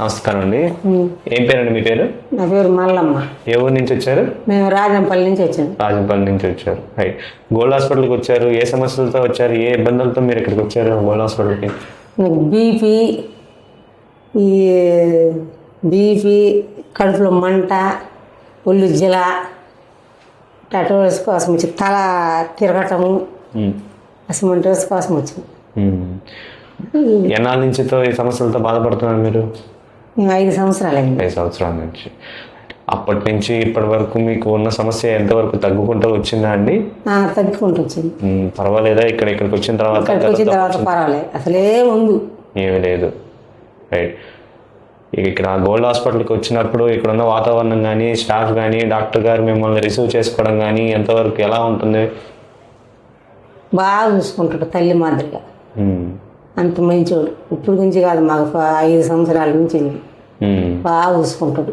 నమస్కారం అండి ఏం పేరండి మీ పేరు? నా పేరు మల్లమ్మ. ఏ ఊరు నుంచి వచ్చారు? మేము రాజంపల్లి నుంచి వచ్చాం. రాజంపల్లి నుంచి వచ్చారు. రైట్. గోల్డ్ హాస్పిటల్కి వచ్చారు. ఏ సమస్యలతో వచ్చారు? ఏ ఇబ్బందులతో మీరు ఇక్కడికి వచ్చారు? గోల్డ్ హాస్పిటల్కి. నాకు బీపీ ఈ బీపీ కడుపులో మంట ఒళ్ళు జిల టటోస్ కోసం వచ్చి తల తిరగటము. అసమంటోస్ కోసం వచ్చింది. ఎన్నాళ్ళ నుంచితో ఈ సమస్యలతో బాధపడుతున్నారు మీరు? ఐదు సంవత్సరాలు ఐదు సంవత్సరాల నుంచి. అప్పటి నుంచి ఇప్పటి వరకు మీకు ఉన్న సమస్య ఎంతవరకు తగ్గుకుంటూ వచ్చిందా అండి? తగ్గుకుంటూ వచ్చింది. పర్వాలేదా? ఇక్కడ ఇక్కడికి వచ్చిన తర్వాత ఇక్కడికి వచ్చిన తర్వాత పర్వాలేదు. అసలే ఉంది ఏమీ లేదు. రైట్ ఇక ఇక్కడ గోల్డ్ హాస్పిటల్కి వచ్చినప్పుడు ఇక్కడ ఉన్న వాతావరణం కానీ స్టాఫ్ కానీ డాక్టర్ గారు మిమ్మల్ని రిసీవ్ చేసుకోవడం కానీ ఎంతవరకు ఎలా ఉంటుంది? బాగా చూసుకుంటాడు తల్లి మాదిరిగా. అంత మంచోడు. ఇప్పుడు నుంచి కాదు మాకు ఐదు సంవత్సరాల నుంచి. బాగా చూసుకుంటాడు.